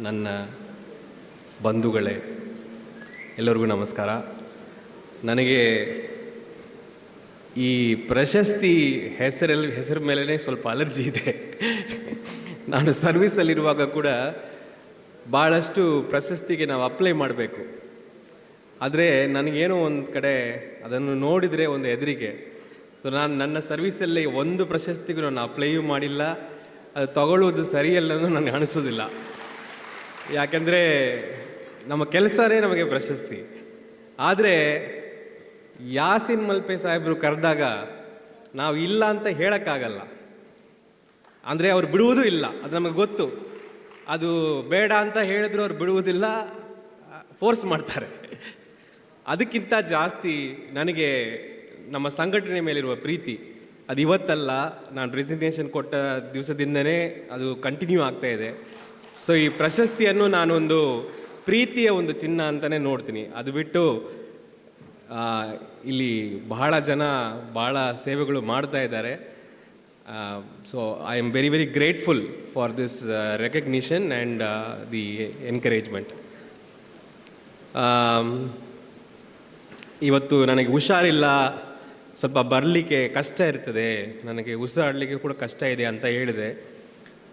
ನನ್ನ ಬಂಧುಗಳೇ, ಎಲ್ಲರಿಗೂ ನಮಸ್ಕಾರ. ನನಗೆ ಈ ಪ್ರಶಸ್ತಿ ಹೆಸರಲ್ಲಿ ಹೆಸರು ಮೇಲೇ ಸ್ವಲ್ಪ ಅಲರ್ಜಿ ಇದೆ. ನಾನು ಸರ್ವಿಸಲ್ಲಿರುವಾಗ ಕೂಡ ಭಾಳಷ್ಟು ಪ್ರಶಸ್ತಿಗೆ ನಾವು ಅಪ್ಲೈ ಮಾಡಬೇಕು. ಆದರೆ ನನಗೇನೋ ಒಂದು ಕಡೆ ಅದನ್ನು ನೋಡಿದರೆ ಒಂದು ಹೆದರಿಕೆ. ಸೊ ನಾನು ನನ್ನ ಸರ್ವಿಸಲ್ಲಿ ಒಂದು ಪ್ರಶಸ್ತಿಗೂ ನಾನು ಅಪ್ಲೈಯೂ ಮಾಡಿಲ್ಲ. ಅದು ತಗೊಳ್ಳೋದು ಸರಿಯಲ್ಲ ನನಗೆ ಅನಿಸೋದಿಲ್ಲ. ಯಾಕೆಂದರೆ ನಮ್ಮ ಕೆಲಸನೇ ನಮಗೆ ಪ್ರಶಸ್ತಿ. ಆದರೆ ಯಾಸಿನ್ ಮಲ್ಪೆ ಸಾಹೇಬರು ಕರೆದಾಗ ನಾವು ಇಲ್ಲ ಅಂತ ಹೇಳೋಕ್ಕಾಗಲ್ಲ. ಅಂದರೆ ಅವ್ರು ಬಿಡುವುದೂ ಇಲ್ಲ, ಅದು ನಮಗೆ ಗೊತ್ತು. ಅದು ಬೇಡ ಅಂತ ಹೇಳಿದ್ರು ಅವ್ರು ಬಿಡುವುದಿಲ್ಲ, ಫೋರ್ಸ್ ಮಾಡ್ತಾರೆ. ಅದಕ್ಕಿಂತ ಜಾಸ್ತಿ ನನಗೆ ನಮ್ಮ ಸಂಘಟನೆ ಮೇಲಿರುವ ಪ್ರೀತಿ, ಅದು ಇವತ್ತಲ್ಲ, ನಾನು ರೆಸಿಗ್ನೇಷನ್ ಕೊಟ್ಟ ದಿವಸದಿಂದನೇ ಅದು ಕಂಟಿನ್ಯೂ ಆಗ್ತಾ ಇದೆ. ಸೊ ಈ ಪ್ರಶಸ್ತಿಯನ್ನು ನಾನೊಂದು ಪ್ರೀತಿಯ ಒಂದು ಚಿನ್ನ ಅಂತಲೇ ನೋಡ್ತೀನಿ. ಅದು ಬಿಟ್ಟು ಇಲ್ಲಿ ಬಹಳ ಜನ ಬಹಳ ಸೇವೆಗಳು ಮಾಡ್ತಾ ಇದ್ದಾರೆ. So I am very very grateful for this recognition and the encouragement ಇವತ್ತು ನನಗೆ ಹುಷಾರಿಲ್ಲ. ಸ್ವಲ್ಪ ಬರಲಿಕ್ಕೆ ಕಷ್ಟ ಇರ್ತದೆ. ನನಗೆ ಉಸಿರಾಡಲಿಕ್ಕೆ ಕೂಡ ಕಷ್ಟ ಇದೆ ಅಂತ ಹೇಳಿದೆ.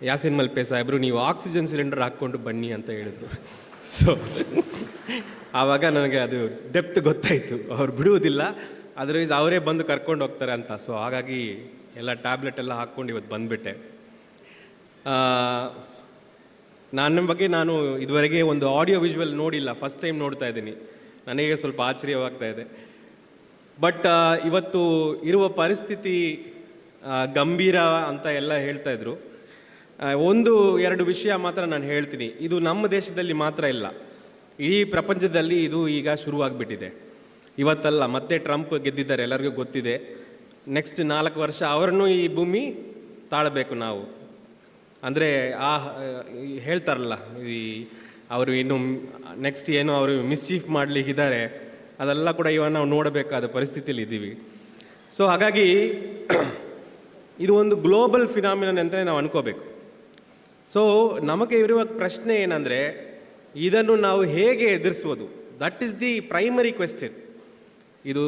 ಯಾಸಿನ್ ಮಲ್ಪೆ ಸಾಹೇಬರು, ನೀವು ಆಕ್ಸಿಜನ್ ಸಿಲಿಂಡರ್ ಹಾಕ್ಕೊಂಡು ಬನ್ನಿ ಅಂತ ಹೇಳಿದರು. ಸೊ ಆವಾಗ ನನಗೆ ಅದು ಡೆಪ್ತ್ ಗೊತ್ತಾಯಿತು. ಅವ್ರು ಬಿಡುವುದಿಲ್ಲ. ಅದರ್ವೈಸ್ ಅವರೇ ಬಂದು ಕರ್ಕೊಂಡು ಹೋಗ್ತಾರೆ ಅಂತ. ಸೊ ಹಾಗಾಗಿ ಎಲ್ಲ ಟ್ಯಾಬ್ಲೆಟ್ ಎಲ್ಲ ಹಾಕ್ಕೊಂಡು ಇವತ್ತು ಬಂದುಬಿಟ್ಟೆ. ನನ್ನ ಬಗ್ಗೆ ನಾನು ಇದುವರೆಗೆ ಒಂದು ಆಡಿಯೋ ವಿಜುವಲ್ ನೋಡಿಲ್ಲ. ಫಸ್ಟ್ ಟೈಮ್ ನೋಡ್ತಾ ಇದ್ದೀನಿ. ನನಗೆ ಸ್ವಲ್ಪ ಆಶ್ಚರ್ಯವಾಗ್ತಾ ಇದೆ. ಬಟ್ ಇವತ್ತು ಇರುವ ಪರಿಸ್ಥಿತಿ ಗಂಭೀರ ಅಂತ ಎಲ್ಲ ಹೇಳ್ತಾ ಇದ್ರು. ಒಂದು, ಎರಡು ವಿಷಯ ಮಾತ್ರ ನಾನು ಹೇಳ್ತೀನಿ. ಇದು ನಮ್ಮ ದೇಶದಲ್ಲಿ ಮಾತ್ರ ಇಲ್ಲ. ಇಡೀ ಪ್ರಪಂಚದಲ್ಲಿ ಇದು ಈಗ ಶುರುವಾಗ್ಬಿಟ್ಟಿದೆ. ಇವತ್ತಲ್ಲ, ಮತ್ತೆ ಟ್ರಂಪ್ ಗೆದ್ದಿದ್ದಾರೆ, ಎಲ್ಲರಿಗೂ ಗೊತ್ತಿದೆ. ನೆಕ್ಸ್ಟ್ ನಾಲ್ಕು ವರ್ಷ ಅವರನ್ನು ಈ ಭೂಮಿ ತಾಳಬೇಕು ನಾವು. ಅಂದರೆ, ಆ ಹೇಳ್ತಾರಲ್ಲ, ಈ ಅವರು ಇನ್ನು ನೆಕ್ಸ್ಟ್ ಏನು ಅವರು ಮಿಸ್ಚೀಫ್ ಮಾಡಲಿಕ್ಕಿದ್ದಾರೆ, ಅದೆಲ್ಲ ಕೂಡ ಇವಾಗ ನಾವು ನೋಡಬೇಕಾದ ಪರಿಸ್ಥಿತಿಯಲ್ಲಿ ಇದ್ದೀವಿ. ಸೊ ಹಾಗಾಗಿ, ಇದು ಒಂದು ಗ್ಲೋಬಲ್ ಫಿನಾಮಿನನ್ ಅಂತಲೇ ನಾವು ಅನ್ಕೋಬೇಕು. ಸೊ ನಮಗೆ ಇರುವ ಪ್ರಶ್ನೆ ಏನಂದರೆ, ಇದನ್ನು ನಾವು ಹೇಗೆ ಎದುರಿಸುವುದು? That is the primary question ಇದು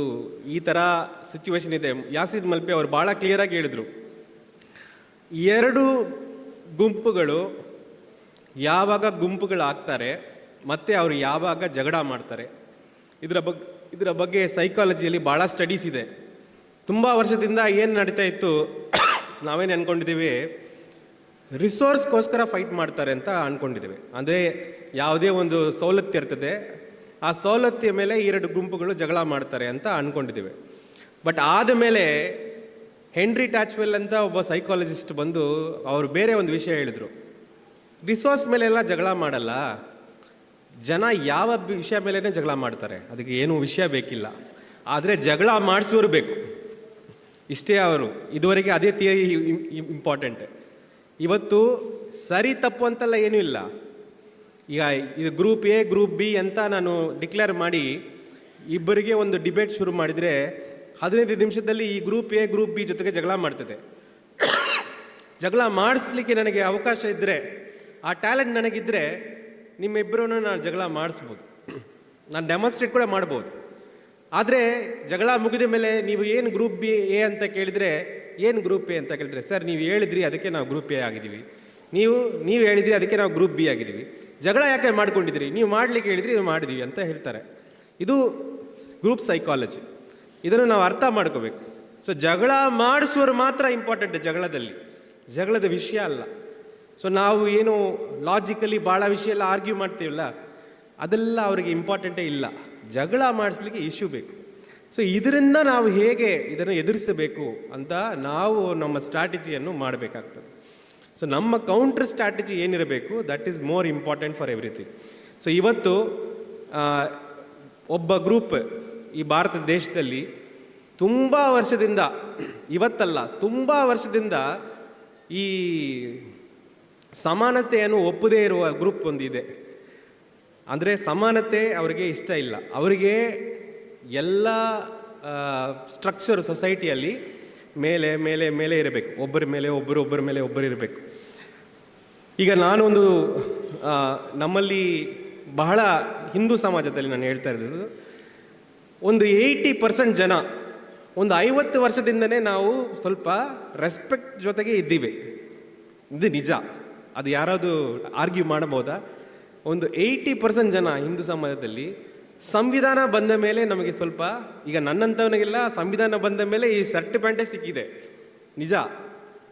ಈ ಥರ ಸಿಚುವೇಶನ್ ಇದೆ. ಯಾಸಿದ್ ಮಲ್ಪೆ ಅವರು ಭಾಳ ಕ್ಲಿಯರಾಗಿ ಹೇಳಿದರು. ಎರಡು ಗುಂಪುಗಳು ಯಾವಾಗ ಗುಂಪುಗಳಾಗ್ತಾರೆ, ಮತ್ತು ಅವರು ಯಾವಾಗ ಜಗಳ ಮಾಡ್ತಾರೆ. ಇದರ ಬಗ್ಗೆ ಇದರ ಬಗ್ಗೆ ಸೈಕಾಲಜಿಯಲ್ಲಿ ಭಾಳ ಸ್ಟಡೀಸ್ ಇದೆ. ತುಂಬ ವರ್ಷದಿಂದ ಏನು ನಡೀತಾ ಇತ್ತು, ನಾವೇನು ಅಂದ್ಕೊಂಡಿದ್ದೀವಿ ರಿಸೋರ್ಸ್ಗೋಸ್ಕರ ಫೈಟ್ ಮಾಡ್ತಾರೆ ಅಂತ ಅಂದ್ಕೊಂಡಿದ್ದೇವೆ ಅಂದರೆ ಯಾವುದೇ ಒಂದು ಸವಲತ್ತು ಇರ್ತದೆ, ಆ ಸವಲತ್ತಿನ ಮೇಲೆ ಎರಡು ಗುಂಪುಗಳು ಜಗಳ ಮಾಡ್ತಾರೆ ಅಂತ ಅಂದ್ಕೊಂಡಿದ್ದೇವೆ ಬಟ್ ಆದಮೇಲೆ ಹೆನ್ರಿ ಟ್ಯಾಚ್ವೆಲ್ ಅಂತ ಒಬ್ಬ ಸೈಕಾಲಜಿಸ್ಟ್ ಬಂದು ಅವರು ಬೇರೆ ಒಂದು ವಿಷಯ ಹೇಳಿದರು. ರಿಸೋರ್ಸ್ ಮೇಲೆಲ್ಲ ಜಗಳ ಮಾಡಲ್ಲ, ಜನ ಯಾವ ವಿಷಯ ಮೇಲೇ ಜಗಳ ಮಾಡ್ತಾರೆ, ಅದಕ್ಕೆ ಏನು ವಿಷಯ ಬೇಕಿಲ್ಲ. ಆದರೆ ಜಗಳ ಮಾಡಿಸೋರು ಬೇಕು. ಇಷ್ಟೇ ಅವರು, ಇದುವರೆಗೆ ಅದೇ ಥಿಯರಿ ಇಂಪಾರ್ಟೆಂಟ್ ಇವತ್ತು ಸರಿ ತಪ್ಪು ಅಂತೆಲ್ಲ ಏನೂ ಇಲ್ಲ. ಈಗ ಇದು ಗ್ರೂಪ್ ಎ, ಗ್ರೂಪ್ ಬಿ ಅಂತ ನಾನು ಡಿಕ್ಲೇರ್ ಮಾಡಿ ಇಬ್ಬರಿಗೆ ಒಂದು ಡಿಬೇಟ್ ಶುರು ಮಾಡಿದರೆ ಹದಿನೈದು ನಿಮಿಷದಲ್ಲಿ ಈ ಗ್ರೂಪ್ ಎ, ಗ್ರೂಪ್ ಬಿ ಜೊತೆಗೆ ಜಗಳ ಮಾಡ್ತದೆ. ಜಗಳ ಮಾಡಿಸ್ಲಿಕ್ಕೆ ನನಗೆ ಅವಕಾಶ ಇದ್ದರೆ ಆ ಟ್ಯಾಲೆಂಟ್ ನನಗಿದ್ದರೆ ನಿಮ್ಮಿಬ್ಬರನ್ನು ನಾನು ಜಗಳ ಮಾಡಿಸ್ಬೋದು. ನಾನು ಡೆಮಾನ್ಸ್ಟ್ರೇಟ್ ಕೂಡ ಮಾಡ್ಬೋದು. ಆದರೆ ಜಗಳ ಮುಗಿದ ಮೇಲೆ ನೀವು ಏನು ಗ್ರೂಪ್ ಬಿ, ಎ ಅಂತ ಕೇಳಿದರೆ ಏನು ಗ್ರೂಪ್ ಎ ಅಂತ ಕೇಳಿದ್ರೆ, ಸರ್, ನೀವು ಹೇಳಿದ್ರಿ ಅದಕ್ಕೆ ನಾವು ಗ್ರೂಪ್ ಎ ಆಗಿದ್ದೀವಿ. ನೀವು ನೀವು ಹೇಳಿದ್ರಿ ಅದಕ್ಕೆ ನಾವು ಗ್ರೂಪ್ ಬಿ ಆಗಿದ್ದೀವಿ. ಜಗಳ ಯಾಕೆ ಮಾಡ್ಕೊಂಡಿದ್ರಿ ನೀವು ಮಾಡಲಿಕ್ಕೆ ಹೇಳಿದ್ರಿ, ನಾವು ಮಾಡಿದ್ದೀವಿ, ಅಂತ ಹೇಳ್ತಾರೆ. ಇದು ಗ್ರೂಪ್ ಸೈಕಾಲಜಿ. ಇದನ್ನು ನಾವು ಅರ್ಥ ಮಾಡ್ಕೋಬೇಕು. ಸೊ ಜಗಳ ಮಾಡಿಸುವರು ಮಾತ್ರ ಇಂಪಾರ್ಟೆಂಟ್ ಜಗಳದಲ್ಲಿ. ಜಗಳದ ವಿಷಯ ಅಲ್ಲ. ಸೊ ನಾವು ಏನು ಲಾಜಿಕಲಿ ಭಾಳ ವಿಷಯ ಎಲ್ಲ ಆರ್ಗ್ಯೂ ಮಾಡ್ತೀವಲ್ಲ, ಅದೆಲ್ಲ ಅವರಿಗೆ ಇಂಪಾರ್ಟೆಂಟೇ ಇಲ್ಲ. ಜಗಳ ಮಾಡಿಸ್ಲಿಕ್ಕೆ ಇಶ್ಯೂ ಬೇಕು. ಸೊ ಇದರಿಂದ ನಾವು ಹೇಗೆ ಇದನ್ನು ಎದುರಿಸಬೇಕು ಅಂತ ನಾವು ನಮ್ಮ ಸ್ಟ್ರಾಟಜಿಯನ್ನು ಮಾಡಬೇಕಾಗ್ತದೆ. ಸೊ ನಮ್ಮ ಕೌಂಟರ್ ಸ್ಟ್ರಾಟಜಿ ಏನಿರಬೇಕು that is more important for everything so ಇವತ್ತು ಒಬ್ಬ ಗ್ರೂಪ್ ಈ ಭಾರತ ದೇಶದಲ್ಲಿ ತುಂಬ ವರ್ಷದಿಂದ, ಇವತ್ತಲ್ಲ, ತುಂಬ ವರ್ಷದಿಂದ ಈ ಸಮಾನತೆಯನ್ನು ಒಪ್ಪದೇ ಇರುವ ಗ್ರೂಪ್ ಒಂದಿದೆ. ಅಂದರೆ ಸಮಾನತೆ ಅವರಿಗೆ ಇಷ್ಟ ಇಲ್ಲ. ಅವರಿಗೆ ಎಲ್ಲ ಸ್ಟ್ರಕ್ಚರ್ ಸೊಸೈಟಿಯಲ್ಲಿ ಮೇಲೆ ಮೇಲೆ ಮೇಲೆ ಇರಬೇಕು. ಒಬ್ಬರ ಮೇಲೆ ಒಬ್ಬರು, ಒಬ್ಬರ ಮೇಲೆ ಒಬ್ಬರು ಇರಬೇಕು. ಈಗ ನಾನೊಂದು ನಮ್ಮಲ್ಲಿ ಬಹಳ ಹಿಂದೂ ಸಮಾಜದಲ್ಲಿ ನಾನು ಹೇಳ್ತಾ ಇರೋದು, ಒಂದು ಏಯ್ಟಿ ಪರ್ಸೆಂಟ್ ಜನ, ಒಂದು ಐವತ್ತು ವರ್ಷದಿಂದನೇ ನಾವು ಸ್ವಲ್ಪ ರೆಸ್ಪೆಕ್ಟ್ ಜೊತೆಗೆ ಇದ್ದೀವಿ. ಇದು ನಿಜ. ಅದು ಯಾರಾದರೂ ಆರ್ಗ್ಯೂ ಮಾಡಬಹುದಾ? ಒಂದು ಏಯ್ಟಿ ಪರ್ಸೆಂಟ್ ಜನ ಹಿಂದೂ ಸಮಾಜದಲ್ಲಿ ಸಂವಿಧಾನ ಬಂದ ಮೇಲೆ ನಮಗೆ ಸ್ವಲ್ಪ, ಈಗ ನನ್ನಂಥವನಿಗೆಲ್ಲ ಸಂವಿಧಾನ ಬಂದ ಮೇಲೆ ಈ ಸರ್ಟಿಫಿಕೇಟೇ ಸಿಕ್ಕಿದೆ. ನಿಜ,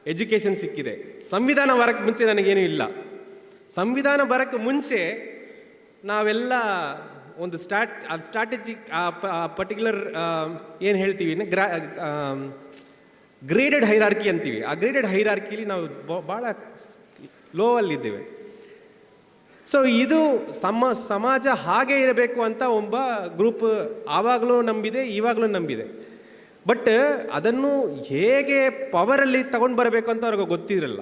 ಎಜುಕೇಷನ್ ಸಿಕ್ಕಿದೆ. ಸಂವಿಧಾನ ಬರಕ್ಕೆ ಮುಂಚೆ ನನಗೇನೂ ಇಲ್ಲ. ಸಂವಿಧಾನ ಬರಕ್ಕೆ ಮುಂಚೆ ನಾವೆಲ್ಲ ಒಂದು ಸ್ಟಾಟ್ ಅದು ಸ್ಟ್ರಾಟಜಿಕ್ ಪರ್ಟಿಕ್ಯುಲರ್ ಏನು ಹೇಳ್ತೀವಿ ಗ್ರಾ ಗ್ರೇಡೆಡ್ ಹೈರಾರ್ಕಿ ಅಂತೀವಿ. ಆ ಗ್ರೇಡೆಡ್ ಹೈರಾರ್ಕಿಲಿ ನಾವು ಭಾಳ ಲೋ ಅಲ್ಲಿದ್ದೇವೆ ಸೊ ಇದು ಸಮ, ಸಮಾಜ ಹಾಗೆ ಇರಬೇಕು ಅಂತ ಒಬ್ಬ ಗ್ರೂಪ್ ಆವಾಗಲೂ ನಂಬಿದೆ, ಇವಾಗಲೂ ನಂಬಿದೆ. ಬಟ್ ಅದನ್ನು ಹೇಗೆ ಪವರಲ್ಲಿ ತಗೊಂಡು ಬರಬೇಕು ಅಂತ ಅವ್ರಿಗೆ ಗೊತ್ತಿರಲ್ಲ.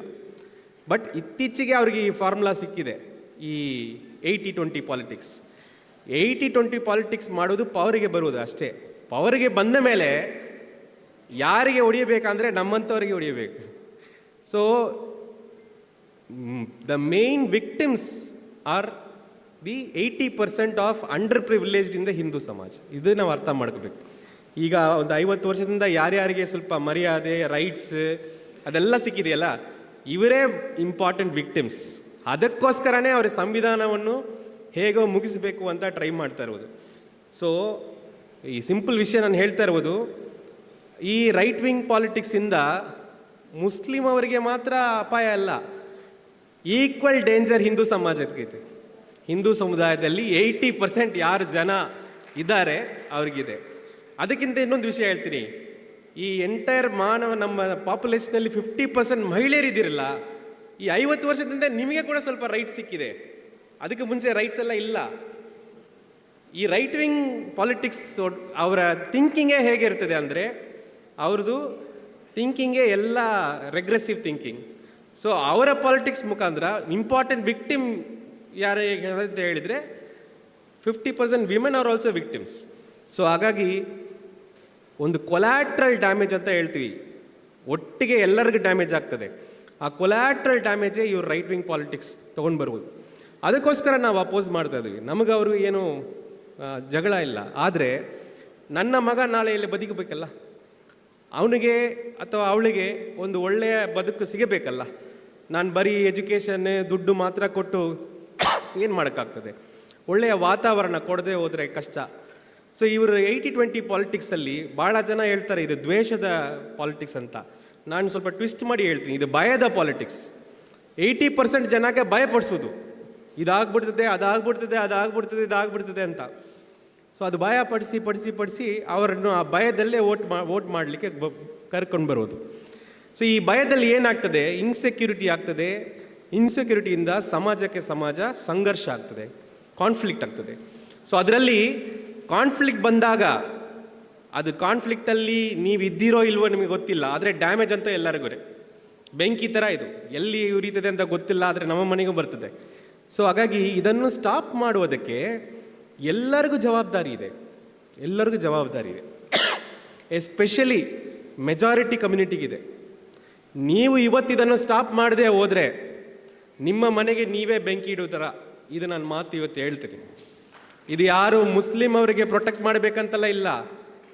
ಬಟ್ ಇತ್ತೀಚೆಗೆ ಅವ್ರಿಗೆ ಈ ಫಾರ್ಮುಲಾ ಸಿಕ್ಕಿದೆ, ಈ eighty twenty politics eighty twenty politics ಮಾಡೋದು ಪವರಿಗೆ ಬರುವುದು ಅಷ್ಟೇ. ಪವರಿಗೆ ಬಂದ ಮೇಲೆ ಯಾರಿಗೆ ಹೊಡಿಯಬೇಕಂದ್ರೆ ನಮ್ಮಂಥವ್ರಿಗೆ ಹೊಡಿಯಬೇಕು so the main victims are the eighty percent of underprivileged in the Hindu Samaj ಇದು ನಾವು ಅರ್ಥ ಮಾಡ್ಕೋಬೇಕು. ಈಗ ಒಂದು ಐವತ್ತು ವರ್ಷದಿಂದ ಯಾರ್ಯಾರಿಗೆ ಸ್ವಲ್ಪ ಮರ್ಯಾದೆ ರೈಟ್ಸ್ ಅದೆಲ್ಲ ಸಿಕ್ಕಿದೆಯಲ್ಲ, ಇವರೇ ಇಂಪಾರ್ಟೆಂಟ್ ವಿಕ್ಟಿಮ್ಸ್ ಅದಕ್ಕೋಸ್ಕರನೇ ಅವರ ಸಂವಿಧಾನವನ್ನು ಹೇಗೋ ಮುಗಿಸಬೇಕು ಅಂತ ಟ್ರೈ ಮಾಡ್ತಾ ಇರೋದು ಸೊ ಈ ಸಿಂಪಲ್ ವಿಷಯ ನಾನು ಹೇಳ್ತಾ ಇರೋದು ಈ ರೈಟ್ ವಿಂಗ್ ಪಾಲಿಟಿಕ್ಸಿಂದ ಮುಸ್ಲಿಮ್ ಅವರಿಗೆ ಮಾತ್ರ ಅಪಾಯ ಅಲ್ಲ. ಈಕ್ವಲ್ ಡೇಂಜರ್ ಹಿಂದೂ ಸಮಾಜಕ್ಕಿದೆ ಹಿಂದೂ ಸಮುದಾಯದಲ್ಲಿ ಏಯ್ಟಿ ಪರ್ಸೆಂಟ್ ಯಾರು ಜನ ಇದ್ದಾರೆ, ಅವ್ರಿಗಿದೆ. ಅದಕ್ಕಿಂತ ಇನ್ನೊಂದು ವಿಷಯ ಹೇಳ್ತೀನಿ. ಈ ಎಂಟೈರ್ ಮಾನವ, ನಮ್ಮ ಪಾಪ್ಯುಲೇಷನಲ್ಲಿ ಫಿಫ್ಟಿ ಪರ್ಸೆಂಟ್ ಮಹಿಳೆಯರಿದ್ದೀರಲ್ಲ ಈ ಐವತ್ತು ವರ್ಷದಿಂದ ನಿಮಗೆ ಕೂಡ ಸ್ವಲ್ಪ ರೈಟ್ ಸಿಕ್ಕಿದೆ. ಅದಕ್ಕೆ ಮುಂಚೆ ರೈಟ್ಸ್ ಎಲ್ಲ ಇಲ್ಲ. ಈ ರೈಟ್ ವಿಂಗ್ ಪಾಲಿಟಿಕ್ಸ್ ಅವರ ಥಿಂಕಿಂಗೇ ಹೇಗಿರ್ತದೆ ಅಂದರೆ, ಅವ್ರದ್ದು ಥಿಂಕಿಂಗೇ ಎಲ್ಲ ರೆಗ್ರೆಸಿವ್ ಥಿಂಕಿಂಗ್ ಸೊ ಅವರ ಪಾಲಿಟಿಕ್ಸ್ ಮುಖಾಂತರ ಇಂಪಾರ್ಟೆಂಟ್ ವಿಕ್ಟಿಮ್ ಯಾರು ಅಂತ ಹೇಳಿದರೆ fifty percent women are also victims so ಹಾಗಾಗಿ ಒಂದು ಕೊಲ್ಯಾಟ್ರಲ್ ಡ್ಯಾಮೇಜ್ ಅಂತ ಹೇಳ್ತೀವಿ. ಒಟ್ಟಿಗೆ ಎಲ್ಲರಿಗೂ ಡ್ಯಾಮೇಜ್ ಆಗ್ತದೆ. ಆ ಕೊಲ್ಯಾಟ್ರಲ್ ಡ್ಯಾಮೇಜೇ ಇವ್ರು ರೈಟ್ ವಿಂಗ್ ಪಾಲಿಟಿಕ್ಸ್ ತೊಗೊಂಡು ಬರ್ಬೋದು. ಅದಕ್ಕೋಸ್ಕರ ನಾವು ಅಪೋಸ್ ಮಾಡ್ತಾ ಇದ್ವಿ. ನಮಗೆ ಅವರು ಏನು ಜಗಳ ಇಲ್ಲ. ಆದರೆ, ನನ್ನ ಮಗ ನಾಳೆ ಇಲ್ಲಿ ಬದುಕಬೇಕಲ್ಲ ಅವನಿಗೆ ಅಥವಾ ಅವಳಿಗೆ ಒಂದು ಒಳ್ಳೆಯ ಬದುಕು ಸಿಗಬೇಕಲ್ಲ. ನಾನು ಬರೀ ಎಜುಕೇಷನ್ ದುಡ್ಡು ಮಾತ್ರ ಕೊಟ್ಟು ಏನು ಮಾಡೋಕ್ಕಾಗ್ತದೆ? ಒಳ್ಳೆಯ ವಾತಾವರಣ ಕೊಡದೆ ಹೋದರೆ ಕಷ್ಟ. ಸೊ ಇವರು ಏಯ್ಟಿ ಟ್ವೆಂಟಿ ಪಾಲಿಟಿಕ್ಸಲ್ಲಿ ಭಾಳ ಜನ ಹೇಳ್ತಾರೆ, ಇದು ದ್ವೇಷದ ಪಾಲಿಟಿಕ್ಸ್ ಅಂತ. ನಾನು ಸ್ವಲ್ಪ ಟ್ವಿಸ್ಟ್ ಮಾಡಿ ಹೇಳ್ತೀನಿ, ಇದು ಭಯದ ಪಾಲಿಟಿಕ್ಸ್ ಏಯ್ಟಿ ಪರ್ಸೆಂಟ್ ಜನಕ್ಕೆ ಭಯಪಡಿಸೋದು. ಇದಾಗ್ಬಿಡ್ತದೆ, ಅದಾಗ್ಬಿಡ್ತದೆ ಅದಾಗ್ಬಿಡ್ತದೆ, ಇದಾಗ್ಬಿಡ್ತದೆ ಅಂತ. ಸೊ ಅದು ಭಯ ಪಡಿಸಿ ಪಡಿಸಿ ಪಡಿಸಿ ಅವರನ್ನು ಆ ಭಯದಲ್ಲೇ ಓಟ್ ಮಾ ಓಟ್ ಮಾಡಲಿಕ್ಕೆ ಕರ್ಕೊಂಡು ಬರೋದು. ಸೊ ಈ ಭಯದಲ್ಲಿ ಏನಾಗ್ತದೆ? ಇನ್ಸೆಕ್ಯೂರಿಟಿ ಆಗ್ತದೆ. ಇನ್ಸೆಕ್ಯೂರಿಟಿಯಿಂದ ಸಮಾಜಕ್ಕೆ ಸಮಾಜ ಸಂಘರ್ಷ ಆಗ್ತದೆ. ಕಾನ್ಫ್ಲಿಕ್ಟ್ ಆಗ್ತದೆ. ಸೊ ಅದರಲ್ಲಿ ಕಾನ್ಫ್ಲಿಕ್ಟ್ ಬಂದಾಗ, ಅದು ಕಾನ್ಫ್ಲಿಕ್ಟಲ್ಲಿ ನೀವು ಇದ್ದೀರೋ ಇಲ್ವೋ ನಿಮಗೆ ಗೊತ್ತಿಲ್ಲ. ಆದರೆ ಡ್ಯಾಮೇಜ್ ಅಂತ ಎಲ್ಲರಿಗೂ ಬೆಂಕಿ ಥರ ಇದು. ಎಲ್ಲಿ ಉರಿತದೆ ಅಂತ ಗೊತ್ತಿಲ್ಲ, ಆದರೆ ನಮ್ಮ ಮನೆಗೂ ಬರ್ತದೆ. ಸೊ ಹಾಗಾಗಿ ಇದನ್ನು ಸ್ಟಾಪ್ ಮಾಡುವುದಕ್ಕೆ ಎಲ್ಲರಿಗೂ ಜವಾಬ್ದಾರಿ ಇದೆ. ಎಲ್ಲರಿಗೂ ಜವಾಬ್ದಾರಿ ಇದೆ. ಎಸ್ಪೆಷಲಿ ಮೆಜಾರಿಟಿ ಕಮ್ಯುನಿಟಿಗಿದೆ ನೀವು ಇವತ್ತು ಇದನ್ನು ಸ್ಟಾಪ್ ಮಾಡದೆ ಹೋದರೆ ನಿಮ್ಮ ಮನೆಗೆ ನೀವೇ ಬೆಂಕಿ ಇಡೋ ಥರ ಇದು ನಾನು ಮಾತು ಇವತ್ತು ಹೇಳ್ತೀನಿ. ಇದು ಯಾರು ಮುಸ್ಲಿಂ ಅವರಿಗೆ ಪ್ರೊಟೆಕ್ಟ್ ಮಾಡಬೇಕಂತಲ್ಲ ಇಲ್ಲ.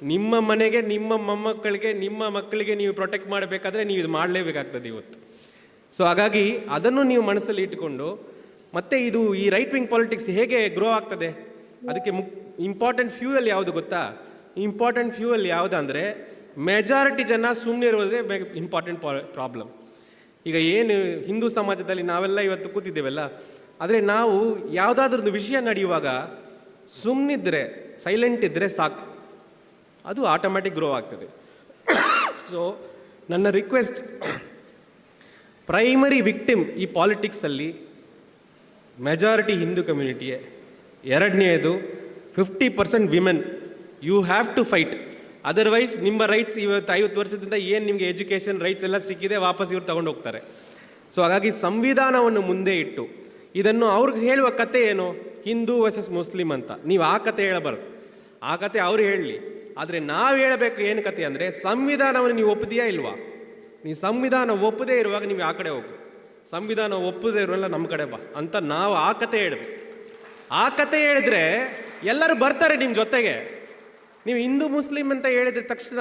ನಿಮ್ಮ ಮನೆಗೆ, ನಿಮ್ಮ ಮೊಮ್ಮಕ್ಕಳಿಗೆ, ನಿಮ್ಮ ಮಕ್ಕಳಿಗೆ ನೀವು ಪ್ರೊಟೆಕ್ಟ್ ಮಾಡಬೇಕಾದ್ರೆ ನೀವು ಇದು ಮಾಡಲೇಬೇಕಾಗ್ತದೆ ಇವತ್ತು. ಸೊ ಹಾಗಾಗಿ ಅದನ್ನು ನೀವು ಮನಸ್ಸಲ್ಲಿ ಇಟ್ಟುಕೊಂಡು ಮತ್ತೆ ಇದು ಈ ರೈಟ್ ವಿಂಗ್ ಪಾಲಿಟಿಕ್ಸ್ ಹೇಗೆ ಗ್ರೋ ಆಗ್ತದೆ? ಅದಕ್ಕೆ ಮುಕ್ ಇಂಪಾರ್ಟೆಂಟ್ ಫ್ಯೂಯಲ್ ಯಾವುದು ಗೊತ್ತಾ? ಇಂಪಾರ್ಟೆಂಟ್ ಫ್ಯೂಯಲ್ ಯಾವುದಂದರೆ ಮೆಜಾರಿಟಿ ಜನ ಸುಮ್ಮನೆ ಇರೋದೇ ಇಂಪಾರ್ಟೆಂಟ್ ಪ್ರಾಬ್ಲಮ್ ಈಗ ಏನು ಹಿಂದೂ ಸಮಾಜದಲ್ಲಿ ನಾವೆಲ್ಲ ಇವತ್ತು ಕೂತಿದ್ದೇವಲ್ಲ, ಆದರೆ ನಾವು ಯಾವುದಾದ್ರೂ ಒಂದು ವಿಷಯ ನಡೆಯುವಾಗ ಸುಮ್ಮನಿದ್ರೆ ಸೈಲೆಂಟ್ ಇದ್ದರೆ ಸಾಕು. ಅದು ಆಟೋಮ್ಯಾಟಿಕ್ ಗ್ರೋ ಆಗ್ತದೆ. ಸೊ ನನ್ನ ರಿಕ್ವೆಸ್ಟ್ ಪ್ರೈಮರಿ ವಿಕ್ಟಿಮ್ ಈ ಪಾಲಿಟಿಕ್ಸಲ್ಲಿ ಮೆಜಾರಿಟಿ ಹಿಂದೂ ಕಮ್ಯುನಿಟಿಯೇ ಎರಡನೆಯದು fifty percent women you have to fight otherwise ನಿಮ್ಮ ರೈಟ್ಸ್ ಇವತ್ತು ಐವತ್ತು ವರ್ಷದಿಂದ ಏನು ನಿಮಗೆ ಎಜುಕೇಷನ್ ರೈಟ್ಸ್ ಎಲ್ಲ ಸಿಕ್ಕಿದೆ ವಾಪಸ್ ಇವ್ರು ತಗೊಂಡು ಹೋಗ್ತಾರೆ. ಸೊ ಹಾಗಾಗಿ ಸಂವಿಧಾನವನ್ನು ಮುಂದೆ ಇಟ್ಟು ಇದನ್ನು ಅವ್ರಿಗೆ ಹೇಳುವ ಕತೆ ಏನು? ಹಿಂದೂ ವರ್ಸಸ್ ಮುಸ್ಲಿಂ ಅಂತ. ನೀವು ಆ ಕತೆ ಹೇಳಬಾರ್ದು. ಆ ಕತೆ ಅವ್ರು ಹೇಳಲಿ. ಆದರೆ ನಾವು ಹೇಳಬೇಕು ಏನು ಕತೆ ಅಂದರೆ ಸಂವಿಧಾನವನ್ನು ನೀವು ಒಪ್ಪದೆಯಾ ಇಲ್ವಾ? ನೀವು ಸಂವಿಧಾನ ಒಪ್ಪದೇ ಇರುವಾಗ ನೀವು ಆ ಕಡೆ ಹೋಗು. ಸಂವಿಧಾನ ಒಪ್ಪದೇ ಇರುವಲ್ಲ ನಮ್ಮ ಕಡೆ ಬಾ ಅಂತ ನಾವು ಆ ಕತೆ ಹೇಳಿದ್ವಿ ಆ ಕತೆ ಹೇಳಿದ್ರೆ ಎಲ್ಲರೂ ಬರ್ತಾರೆ ನಿಮ್ಮ ಜೊತೆಗೆ. ನೀವು ಹಿಂದೂ, ಮುಸ್ಲಿಂ ಅಂತ ಹೇಳಿದ ತಕ್ಷಣ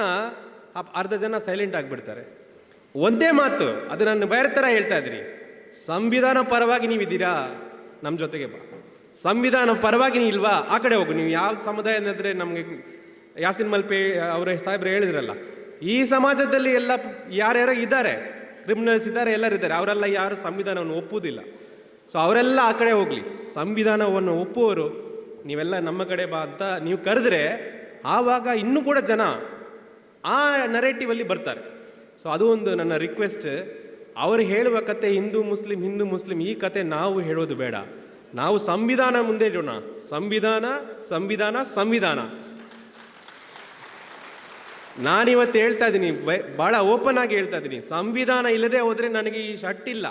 ಅರ್ಧ ಜನ ಸೈಲೆಂಟ್ ಆಗಿಬಿಡ್ತಾರೆ. ಒಂದೇ ಮಾತು, ಅದು ನನ್ನ ಬೇರೆ ಥರ ಹೇಳ್ತಾ ಇದ್ರಿ. ಸಂವಿಧಾನ ಪರವಾಗಿ ನೀವಿದ್ದೀರಾ ನಮ್ಮ ಜೊತೆಗೆ ಬಾ. ಸಂವಿಧಾನ ಪರವಾಗಿ ನೀವು ಇಲ್ವಾ? ಆ ಕಡೆ ಹೋಗು. ನೀವು ಯಾವ ಸಮುದಾಯ ಅಂದರೆ ನಮಗೆ ಯಾಸಿನ್ ಮಲ್ಪೆ, ಅವರ ಸಾಹೇಬ್ರು ಹೇಳಿದ್ರಲ್ಲ. ಈ ಸಮಾಜದಲ್ಲಿ ಎಲ್ಲ ಯಾರ್ಯಾರೋ ಇದ್ದಾರೆ. ಕ್ರಿಮಿನಲ್ಸ್ ಇದ್ದಾರೆ, ಎಲ್ಲರೂ ಇದ್ದಾರೆ. ಅವರೆಲ್ಲ ಯಾರು ಸಂವಿಧಾನವನ್ನು ಒಪ್ಪುವುದಿಲ್ಲ. ಸೊ ಅವರೆಲ್ಲ ಆ ಕಡೆ ಹೋಗಲಿ. ಸಂವಿಧಾನವನ್ನು ಒಪ್ಪುವರು ನೀವೆಲ್ಲ ನಮ್ಮ ಕಡೆ ಬಾ ಅಂತ ನೀವು ಕರೆದ್ರೆ, ಆವಾಗ ಇನ್ನೂ ಕೂಡ ಜನ ಆ ನರೇಟಿವಲ್ಲಿ ಬರ್ತಾರೆ. ಸೊ ಅದು ಒಂದು ನನ್ನ ರಿಕ್ವೆಸ್ಟ್ ಅವರು ಹೇಳುವ ಕತೆ ಹಿಂದೂ, ಮುಸ್ಲಿಂ ಹಿಂದೂ, ಮುಸ್ಲಿಂ, ಈ ಕತೆ ನಾವು ಹೇಳೋದು ಬೇಡ. ನಾವು ಸಂವಿಧಾನ ಮುಂದೆ ಇಡೋಣ. ಸಂವಿಧಾನ ಸಂವಿಧಾನ ಸಂವಿಧಾನ. ನಾನಿವತ್ತು ಹೇಳ್ತಾ ಇದ್ದೀನಿ ಭಾಳ ಓಪನ್ ಆಗಿ ಹೇಳ್ತಾ ಇದ್ದೀನಿ. ಸಂವಿಧಾನ ಇಲ್ಲದೆ ಹೋದರೆ ನನಗೆ ಈ ಶರ್ಟ್ ಇಲ್ಲ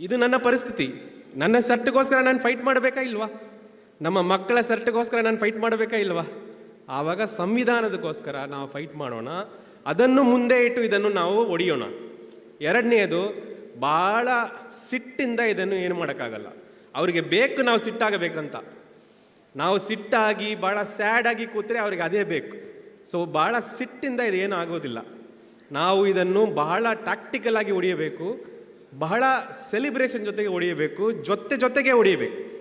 ಇದು ನನ್ನ ಪರಿಸ್ಥಿತಿ. ನನ್ನ ಶರ್ಟ್ಗೋಸ್ಕರ ನಾನು ಫೈಟ್ ಮಾಡಬೇಕಾ ಇಲ್ವಾ? ನಮ್ಮ ಮಕ್ಕಳ ಶರ್ಟ್ಗೋಸ್ಕರ ನಾನು ಫೈಟ್ ಮಾಡಬೇಕಾ ಇಲ್ವಾ? ಆವಾಗ ಸಂವಿಧಾನದಕ್ಕೋಸ್ಕರ ನಾವು ಫೈಟ್ ಮಾಡೋಣ. ಅದನ್ನು ಮುಂದೆ ಇಟ್ಟು ಇದನ್ನು ನಾವು ಒಡೆಯೋಣ. ಎರಡನೆಯದು ಭಾಳ ಸಿಟ್ಟಿಂದ ಇದನ್ನು ಏನು ಮಾಡೋಕ್ಕಾಗಲ್ಲ. ಅವರಿಗೆ ಬೇಕು ನಾವು ಸಿಟ್ಟಾಗಬೇಕಂತ. ನಾವು ಸಿಟ್ಟಾಗಿ ಭಾಳ ಸ್ಯಾಡಾಗಿ ಕೂತರೆ ಕೂತ್ರೆ ಅವ್ರಿಗೆ ಅದೇ ಬೇಕು. ಸೊ ಭಾಳ ಸಿಟ್ಟಿಂದ ಇದೇನು ಆಗೋದಿಲ್ಲ. ನಾವು ಇದನ್ನು ಬಹಳ ಟ್ಯಾಕ್ಟಿಕಲ್ ಆಗಿ ಹೊಡೆಯಬೇಕು ಬಹಳ ಸೆಲಿಬ್ರೇಷನ್ ಜೊತೆಗೆ ಹೊಡೆಯಬೇಕು ಜೊತೆ ಜೊತೆಗೆ ಹೊಡೆಯಬೇಕು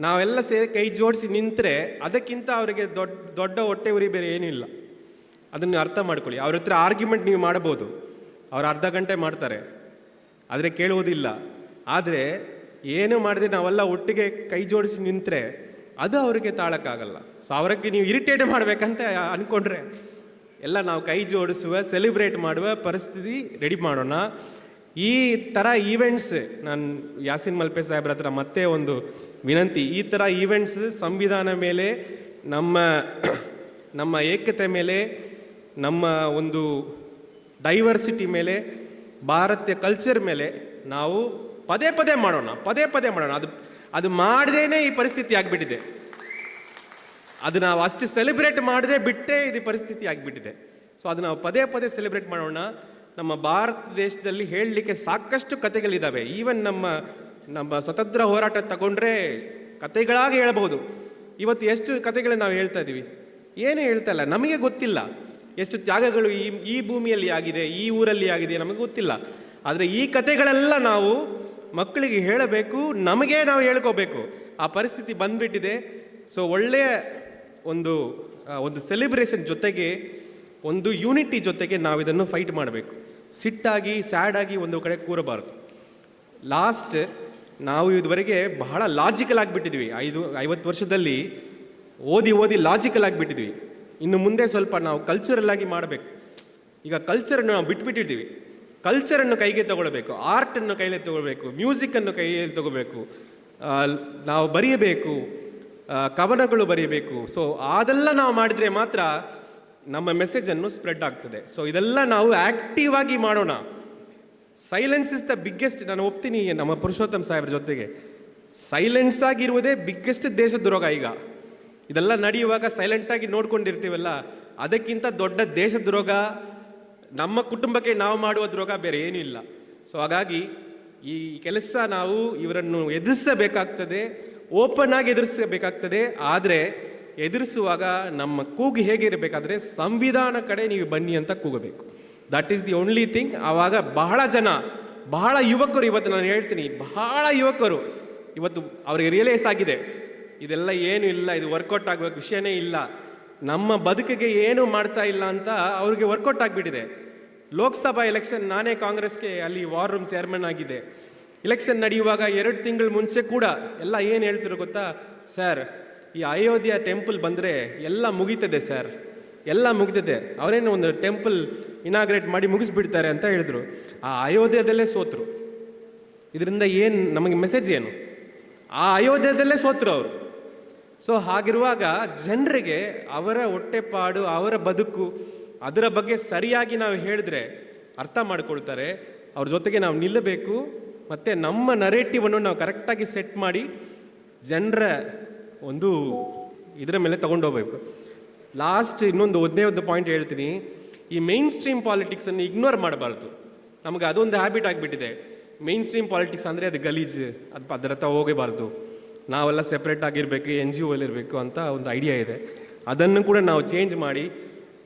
ನಾವೆಲ್ಲ ಸೇ, ಕೈ ಜೋಡಿಸಿ ನಿಂತರೆ ಅದಕ್ಕಿಂತ ಅವರಿಗೆ ದೊಡ್ಡ ದೊಡ್ಡ ಹೊಟ್ಟೆ ಉರಿ ಬೇರೆ ಏನೂ ಇಲ್ಲ. ಅದನ್ನು ಅರ್ಥ ಮಾಡ್ಕೊಳ್ಳಿ. ಅವ್ರ ಹತ್ರ ಆರ್ಗ್ಯುಮೆಂಟ್ ನೀವು ಮಾಡ್ಬೋದು. ಅವ್ರು ಅರ್ಧ ಗಂಟೆ ಮಾಡ್ತಾರೆ. ಆದರೆ ಕೇಳುವುದಿಲ್ಲ. ಆದರೆ ಏನು ಮಾಡಿದ್ರೆ ನಾವೆಲ್ಲ ಒಟ್ಟಿಗೆ ಕೈ ಜೋಡಿಸಿ ನಿಂತರೆ ಅದು ಅವರಿಗೆ ತಾಳಕ್ಕಾಗಲ್ಲ. ಸೊ ಅವರಿಗೆ ನೀವು ಇರಿಟೇಟ್ ಮಾಡಬೇಕಂತ ಅಂದ್ಕೊಂಡ್ರೆ ಎಲ್ಲ ನಾವು ಕೈ ಜೋಡಿಸುವ ಸೆಲಿಬ್ರೇಟ್ ಮಾಡುವ ಪರಿಸ್ಥಿತಿ ರೆಡಿ ಮಾಡೋಣ. ಈ ಥರ ಈವೆಂಟ್ಸ್ ನಾನು ಯಾಸಿನ್ ಮಲ್ಪೆ ಸಾಹೇಬ್ರ ಹತ್ರ ಮತ್ತೆ ಒಂದು ವಿನಂತಿ. ಈ ಥರ ಈವೆಂಟ್ಸ್ ಸಂವಿಧಾನ ಮೇಲೆ, ನಮ್ಮ ನಮ್ಮ ಏಕತೆ ಮೇಲೆ, ನಮ್ಮ ಒಂದು ಡೈವರ್ಸಿಟಿ ಮೇಲೆ, ಭಾರತೀಯ ಕಲ್ಚರ್ ಮೇಲೆ ನಾವು ಪದೇ ಪದೇ ಮಾಡೋಣ, ಪದೇ ಪದೇ ಮಾಡೋಣ. ಅದು ಅದು ಮಾಡದೇನೆ ಈ ಪರಿಸ್ಥಿತಿ ಆಗಿಬಿಟ್ಟಿದೆ. ಅದು ನಾವು ಅಷ್ಟು ಸೆಲೆಬ್ರೇಟ್ ಮಾಡದೆ ಬಿಟ್ಟೇ ಇದು ಪರಿಸ್ಥಿತಿ ಆಗಿಬಿಟ್ಟಿದೆ. ಸೊ ಅದು ನಾವು ಪದೇ ಪದೇ ಸೆಲೆಬ್ರೇಟ್ ಮಾಡೋಣ. ನಮ್ಮ ಭಾರತ ದೇಶದಲ್ಲಿ ಹೇಳಲಿಕ್ಕೆ ಸಾಕಷ್ಟು ಕತೆಗಳಿದ್ದಾವೆ ಈವನ್ ನಮ್ಮ ನಮ್ಮ ಸ್ವತಂತ್ರ ಹೋರಾಟ ತಗೊಂಡ್ರೆ ಕತೆಗಳಾಗಿ ಹೇಳಬಹುದು. ಇವತ್ತು ಎಷ್ಟು ಕತೆಗಳು ನಾವು ಹೇಳ್ತಾ ಇದ್ದೀವಿ ಏನು ಹೇಳ್ತಾ ಇಲ್ಲ. ನಮಗೆ ಗೊತ್ತಿಲ್ಲ. ಎಷ್ಟು ತ್ಯಾಗಗಳು ಈ ಈ ಭೂಮಿಯಲ್ಲಿ ಆಗಿದೆ, ಈ ಊರಲ್ಲಿ ಆಗಿದೆ ನಮಗೆ ಗೊತ್ತಿಲ್ಲ. ಆದರೆ ಈ ಕತೆಗಳೆಲ್ಲ ನಾವು ಮಕ್ಕಳಿಗೆ ಹೇಳಬೇಕು, ನಮಗೆ ನಾವು ಹೇಳ್ಕೋಬೇಕು. ಆ ಪರಿಸ್ಥಿತಿ ಬಂದ್ಬಿಟ್ಟಿದೆ. ಸೊ ಒಳ್ಳೆಯ ಒಂದು ಒಂದು ಸೆಲೆಬ್ರೇಷನ್ ಜೊತೆಗೆ ಒಂದು ಯೂನಿಟಿ ಜೊತೆಗೆ ನಾವು ಇದನ್ನು ಫೈಟ್ ಮಾಡಬೇಕು. ಸಿಟ್ಟಾಗಿ ಸ್ಯಾಡ್ ಆಗಿ ಒಂದು ಕಡೆ ಕೂರಬಾರದು. ಲಾಸ್ಟ್ ನಾವು ಇದುವರೆಗೆ ಬಹಳ ಲಾಜಿಕಲ್ ಆಗಿಬಿಟ್ಟಿದ್ವಿ. ಐದು, ಐವತ್ತು ವರ್ಷದಲ್ಲಿ ಓದಿ ಓದಿ ಲಾಜಿಕಲ್ ಆಗಿಬಿಟ್ಟಿದ್ವಿ. ಇನ್ನು ಮುಂದೆ ಸ್ವಲ್ಪ ನಾವು ಕಲ್ಚರಲ್ ಆಗಿ ಮಾಡಬೇಕು. ಈಗ ಕಲ್ಚರನ್ನು ನಾವು ಬಿಟ್ಬಿಟ್ಟಿದ್ದೀವಿ. ಕಲ್ಚರನ್ನು ಕೈಗೆ ತಗೊಳ್ಬೇಕು ಆರ್ಟನ್ನು ಕೈಯಲ್ಲಿ ತಗೊಳ್ಬೇಕು ಮ್ಯೂಸಿಕನ್ನು ಕೈಯಲ್ಲಿ ತಗೋಬೇಕು ನಾವು ಬರೆಯಬೇಕು ಕವನಗಳು ಬರೆಯಬೇಕು ಸೊ ಅದೆಲ್ಲ ನಾವು ಮಾಡಿದರೆ ಮಾತ್ರ ನಮ್ಮ ಮೆಸೇಜನ್ನು ಸ್ಪ್ರೆಡ್ ಆಗ್ತದೆ. ಸೊ ಇದೆಲ್ಲ ನಾವು ಆಕ್ಟಿವ್ ಆಗಿ ಮಾಡೋಣ. ಸೈಲೆನ್ಸ್ ಇಸ್ ದ ಬಿಗ್ಗೆಸ್ಟ್ ನಾನು ಒಪ್ತೀನಿ ನಮ್ಮ ಪುರುಷೋತ್ತಮ್ ಸಾಹೇಬ್ರ ಜೊತೆಗೆ. ಸೈಲೆನ್ಸ್ ಆಗಿರುವುದೇ ಬಿಗ್ಗೆಸ್ಟ್ ದೇಶದ್ರೋಗ ಈಗ. ಇದೆಲ್ಲ ನಡೆಯುವಾಗ ಸೈಲೆಂಟಾಗಿ ನೋಡ್ಕೊಂಡಿರ್ತೀವಲ್ಲ, ಅದಕ್ಕಿಂತ ದೊಡ್ಡ ದೇಶದ್ರೋಗ ನಮ್ಮ ಕುಟುಂಬಕ್ಕೆ ನಾವು ಮಾಡುವ ದ್ರೋಗ ಬೇರೆ ಏನೂ ಇಲ್ಲ. ಸೊ ಹಾಗಾಗಿ ಈ ಕೆಲಸ ನಾವು ಇವರನ್ನು ಎದುರಿಸಬೇಕಾಗ್ತದೆ ಓಪನ್ ಆಗಿ ಎದುರಿಸಬೇಕಾಗ್ತದೆ. ಆದರೆ ಎದುರಿಸುವಾಗ ನಮ್ಮ ಕೂಗು ಹೇಗಿರಬೇಕಾದ್ರೆ ಸಂವಿಧಾನ ಕಡೆ ನೀವು ಬನ್ನಿ ಅಂತ ಕೂಗಬೇಕು. That is the only thing ಆವಾಗ ಬಹಳ ಜನ, ಬಹಳ ಯುವಕರು ಇವತ್ತು ನಾನು ಹೇಳ್ತೀನಿ, ಬಹಳ ಯುವಕರು ಇವತ್ತು ಅವರಿಗೆ ರಿಯಲೈಸ್ ಆಗಿದೆ, ಇದೆಲ್ಲ ಏನು ಇಲ್ಲ, ಇದು ವರ್ಕೌಟ್ ಆಗುವ ವಿಷಯನೇ ಇಲ್ಲ. ನಮ್ಮ ಬದುಕಿಗೆ ಏನು ಮಾಡ್ತಾ ಇಲ್ಲ ಅಂತ ಅವ್ರಿಗೆ ವರ್ಕೌಟ್ ಆಗಿಬಿಟ್ಟಿದೆ. ಲೋಕಸಭಾ ಎಲೆಕ್ಷನ್ ನಾನೇ ಕಾಂಗ್ರೆಸ್ಗೆ ಅಲ್ಲಿ ವಾರ್ ರೂಮ್ ಚೇರ್ಮನ್ ಆಗಿದೆ. ಎಲೆಕ್ಷನ್ ನಡೆಯುವಾಗ ಎರಡು ತಿಂಗಳು ಮುಂಚೆ ಕೂಡ ಎಲ್ಲ ಏನು ಹೇಳ್ತಿರೋ ಗೊತ್ತಾ? ಸರ್ ಈ ಅಯೋಧ್ಯ ಟೆಂಪಲ್ ಬಂದರೆ ಎಲ್ಲ ಮುಗೀತದೆ ಸರ್ ಎಲ್ಲ ಮುಗಿದಿದೆ. ಅವರೇನು ಒಂದು ಟೆಂಪಲ್ ಇನಾಗ್ರೇಟ್ ಮಾಡಿ ಮುಗಿಸ್ಬಿಡ್ತಾರೆ ಅಂತ ಹೇಳಿದ್ರು. ಆ ಅಯೋಧ್ಯದಲ್ಲೇ ಸೋತರು. ಇದರಿಂದ ಏನು, ನಮಗೆ ಮೆಸೇಜ್ ಏನು? ಆ ಅಯೋಧ್ಯದಲ್ಲೇ ಸೋತರು ಅವರು. ಸೊ ಹಾಗಿರುವಾಗ ಜನರಿಗೆ ಅವರ ಹೊಟ್ಟೆಪಾಡು, ಅವರ ಬದುಕು, ಅದರ ಬಗ್ಗೆ ಸರಿಯಾಗಿ ನಾವು ಹೇಳಿದ್ರೆ ಅರ್ಥ ಮಾಡಿಕೊಳ್ತಾರೆ. ಅವ್ರ ಜೊತೆಗೆ ನಾವು ನಿಲ್ಲಬೇಕು. ಮತ್ತು ನಮ್ಮ ನರೇಟಿವನ್ನು ನಾವು ಕರೆಕ್ಟಾಗಿ ಸೆಟ್ ಮಾಡಿ ಜನರ ಒಂದು ಇದರ ಮೇಲೆ ತಗೊಂಡೋಗ್ಬೇಕು ಲಾಸ್ಟ್ ಇನ್ನೊಂದು ಒಂದೇ ಒಂದು ಪಾಯಿಂಟ್ ಹೇಳ್ತೀನಿ. ಈ ಮೈನ್ ಸ್ಟ್ರೀಮ್ ಪಾಲಿಟಿಕ್ಸನ್ನು ಇಗ್ನೋರ್ ಮಾಡಬಾರ್ದು. ನಮಗೆ ಅದೊಂದು ಹ್ಯಾಬಿಟ್ ಆಗಿಬಿಟ್ಟಿದೆ. ಮೇನ್ ಸ್ಟ್ರೀಮ್ ಪಾಲಿಟಿಕ್ಸ್ ಅಂದರೆ ಅದು ಗಲೀಜ್, ಅದು ಅದರ ಹತ್ರ ಹೋಗಬಾರ್ದು. ನಾವೆಲ್ಲ ಸೆಪ್ರೇಟ್ ಆಗಿರಬೇಕು ಎನ್ ಜಿ ಇರಬೇಕು ಅಂತ ಒಂದು ಐಡಿಯಾ ಇದೆ. ಅದನ್ನು ಕೂಡ ನಾವು ಚೇಂಜ್ ಮಾಡಿ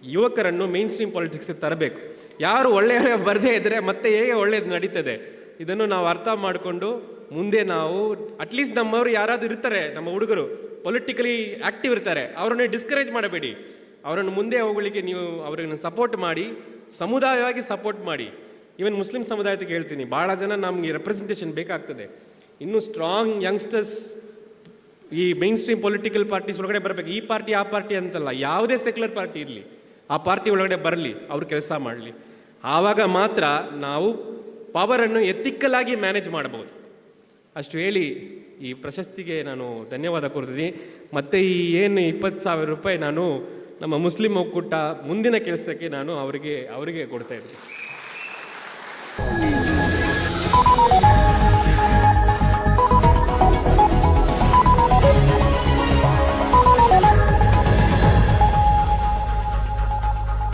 ಯುವಕರನ್ನು ಮೇನ್ ಸ್ಟ್ರೀಮ್ ಪಾಲಿಟಿಕ್ಸ್ಗೆ ತರಬೇಕು. ಯಾರು ಒಳ್ಳೆಯ ಬರದೇ ಇದ್ದರೆ ಮತ್ತೆ ಹೇಗೆ ಒಳ್ಳೆಯದು ನಡೀತದೆ? ಇದನ್ನು ನಾವು ಅರ್ಥ ಮಾಡಿಕೊಂಡು ಮುಂದೆ ನಾವು ಅಟ್ಲೀಸ್ಟ್ ನಮ್ಮವರು ಯಾರಾದರೂ ಇರ್ತಾರೆ, ನಮ್ಮ ಹುಡುಗರು ಪೊಲಿಟಿಕಲಿ ಆ್ಯಕ್ಟಿವ್ ಇರ್ತಾರೆ, ಅವರನ್ನು ಡಿಸ್ಕರೇಜ್ ಮಾಡಬೇಡಿ. ಅವರನ್ನು ಮುಂದೆ ಹೋಗಲಿಕ್ಕೆ ನೀವು ಅವರನ್ನು ಸಪೋರ್ಟ್ ಮಾಡಿ, ಸಮುದಾಯವಾಗಿ ಸಪೋರ್ಟ್ ಮಾಡಿ. ಈವನ್ ಮುಸ್ಲಿಂ ಸಮುದಾಯಕ್ಕೆ ಹೇಳ್ತೀನಿ ಭಾಳ ಜನ ನಮಗೆ ರೆಪ್ರೆಸೆಂಟೇಷನ್ ಬೇಕಾಗ್ತದೆ. ಇನ್ನೂ ಸ್ಟ್ರಾಂಗ್ ಯಂಗ್ಸ್ಟರ್ಸ್ ಈ ಮೈನ್ ಸ್ಟ್ರೀಮ್ ಪೊಲಿಟಿಕಲ್ ಪಾರ್ಟೀಸ್ ಒಳಗಡೆ ಬರಬೇಕು. ಈ ಪಾರ್ಟಿ ಆ ಪಾರ್ಟಿ ಅಂತಲ್ಲ, ಯಾವುದೇ ಸೆಕ್ಯುಲರ್ ಪಾರ್ಟಿ ಇರಲಿ, ಆ ಪಾರ್ಟಿ ಒಳಗಡೆ ಬರಲಿ, ಅವರು ಕೆಲಸ ಮಾಡಲಿ. ಆವಾಗ ಮಾತ್ರ ನಾವು ಪವರನ್ನು ಎಥಿಕಲ್ ಆಗಿ ಮ್ಯಾನೇಜ್ ಮಾಡಬಹುದು. ಅಷ್ಟು ಹೇಳಿ ಈ ಪ್ರಶಸ್ತಿಗೆ ನಾನು ಧನ್ಯವಾದ ಕೋರ್ತೀನಿ ಮತ್ತು ಈ ಏನು ಇಪ್ಪತ್ತು ಸಾವಿರ ರೂಪಾಯಿ ನಾನು ನಮ್ಮ ಮುಸ್ಲಿಂ ಒಕ್ಕೂಟ ಮುಂದಿನ ಕೆಲಸಕ್ಕೆ ನಾನು ಅವರಿಗೆ ಅವರಿಗೆ ಕೊಡ್ತಾ